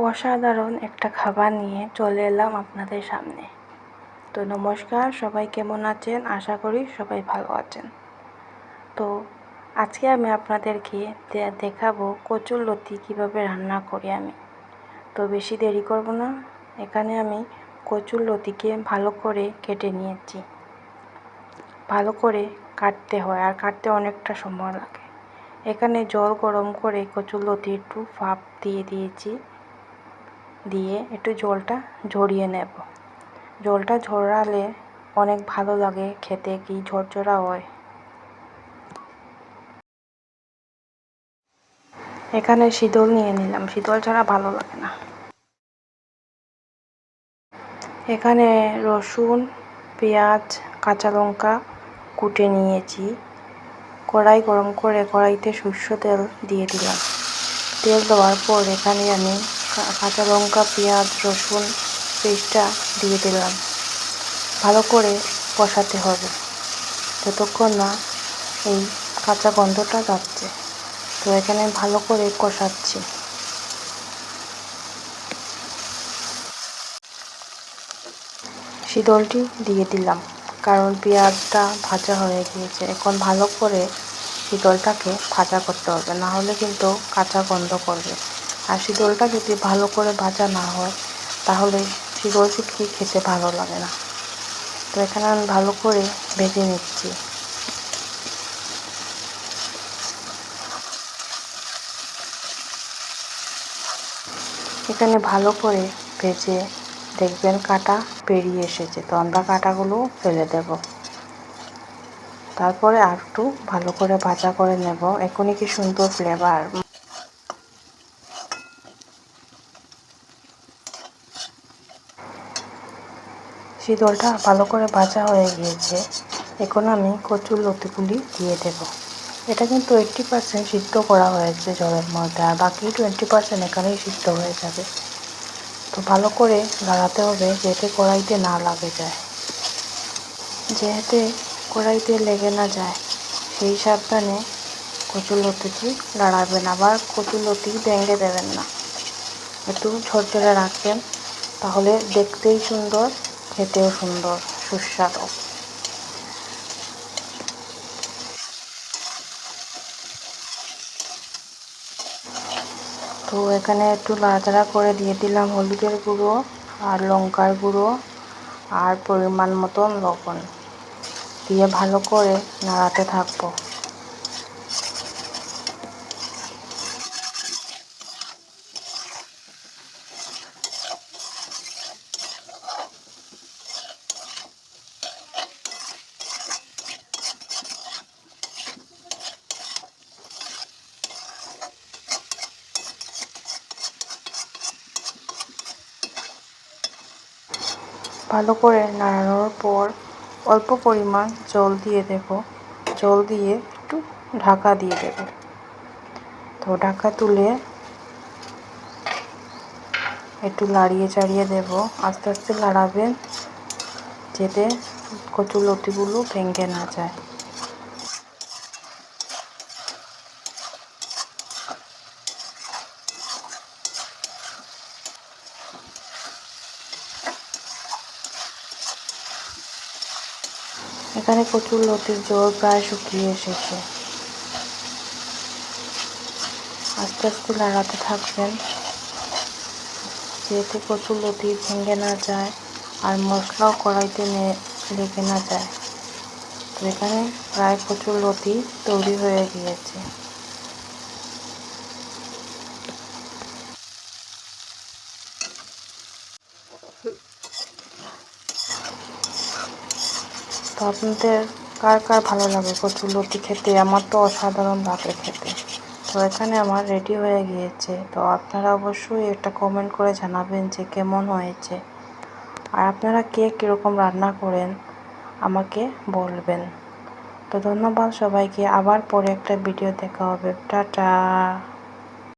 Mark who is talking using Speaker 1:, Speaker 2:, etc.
Speaker 1: অসাধারণ একটা খাবার নিয়ে চলে এলাম আপনাদের সামনে। তো নমস্কার, সবাই কেমন আছেন? আশা করি সবাই ভালো আছেন। তো আজকে আমি আপনাদেরকে দেখাবো কচুর লতি কীভাবে রান্না করি আমি। তো বেশি দেরি করব না, এখানে আমি কচুর লতিকে ভালো করে কেটে নিয়েছি। ভালো করে কাটতে হয়, আর কাটতে অনেকটা সময় লাগে। এখানে জল গরম করে কচুর লতি একটু ফাপ দিয়ে দিয়েছি। দিয়ে একটু জলটা ঝরিয়ে নেব। জলটা ঝরালে অনেক ভালো লাগে খেতে, কি ঝরঝরা হয়। এখানে শীতল নিয়ে নিলাম, শীতল ছাড়া ভালো লাগে না। এখানে রসুন, পেঁয়াজ, কাঁচা লঙ্কা কুটে নিয়েছি। কড়াই গরম করে কড়াইতে সর্ষ তেল দিয়ে দিলাম। তেল দেওয়ার পর এখানে আমি কাঁচা লঙ্কা, পেঁয়াজ, রসুন পেস্টটা দিয়ে দিলাম। ভালো করে কষাতে হবে। যতক্ষণ না এই কাঁচা গন্ধটা যাচ্ছে। তো এখানে ভালো করে কষাচ্ছি। শীতলটি দিয়ে দিলাম। কারণ পেঁয়াজটা ভাজা হয়ে গিয়েছে। এখন ভালো করে শীতলটাকে ভাজা করতে হবে। না হলে কিন্তু কাঁচা গন্ধ করবে। আর শীতলটা যদি ভালো করে ভাজা না হয়, তাহলে শীতল শুটকি খেতে ভালো লাগে না? তো এখানে আমি ভালো করে ভেজে নিচ্ছি। এখানে ভালো করে ভেজে দেখবেন কাটা পেরিয়ে এসেছে। তো আমরা কাটাগুলো ফেলে দেব। তারপরে আর একটু ভালো করে ভাজা করে নেব। এখনই কি সুন্দর ফ্লেভার শীতলটা ভালো করে ভাজা হয়ে গিয়েছে। এখন আমি কচুর লতিগুলি দিয়ে দেব। এটা কিন্তু এইট্টি পার্সেন্ট সিদ্ধ করা হয়েছে জলের মধ্যে, আর বাকি টোয়েন্টি পার্সেন্ট এখানেই সিদ্ধ হয়ে যাবে। তো ভালো করে লাড়াতে হবে যাতে কড়াইতে না লাগে যায়। যেহেতু কড়াইতে লেগে না যায়, সেই সাবধানে কচুর লতিটি লাড়াবেন আবার কচুর লতি ভেঙে দেবেন না। একটু ঝরঝরে রাখবেন, তাহলে দেখতেই সুন্দর খেতেও সুন্দর, সুস্বাদু। তো এখানে একটু নাড়াচাড়া করে দিয়ে দিলাম হলুদের গুঁড়ো আর লঙ্কার গুঁড়ো আর পরিমাণ মতন লবণ। দিয়ে ভালো করে নাড়াতে থাকব। ভালো করে নাড়ানোর পর অল্প পরিমাণ জল দিয়ে দেব। জল দিয়ে একটু ঢাকা দিয়ে দেব। তো ঢাকা তুলে একটু লাড়িয়ে চাড়িয়ে দেব। আস্তে আস্তে লাড়াবেন যাতে কচু লতিগুলো ভেঙে না যায়। এখানে প্রচুর লতির জল প্রায় শুকিয়ে এসেছে। আস্তে আস্তে লাগাতে থাকবেন, যেহেতু প্রচুর লতি ভেঙে না যায় আর মশলাও কড়াইতে লেগে না যায়। তো এখানে প্রায় প্রচুর লতি তৈরি হয়ে গিয়েছে। তো আপনাদের কার কার ভালো লাগে? কচুর লতি খেতে, আমার তো অসাধারণ লাগে খেতে। তো এখানে আমার রেডি হয়ে গিয়েছে। তো আপনারা অবশ্যই একটা কমেন্ট করে জানাবেন যে কেমন হয়েছে। আর আপনারা কে কীরকম রান্না করেন, আমাকে বলবেন। তো ধন্যবাদ সবাইকে। আবার পরে একটা ভিডিও দেখা হবে। টাটা!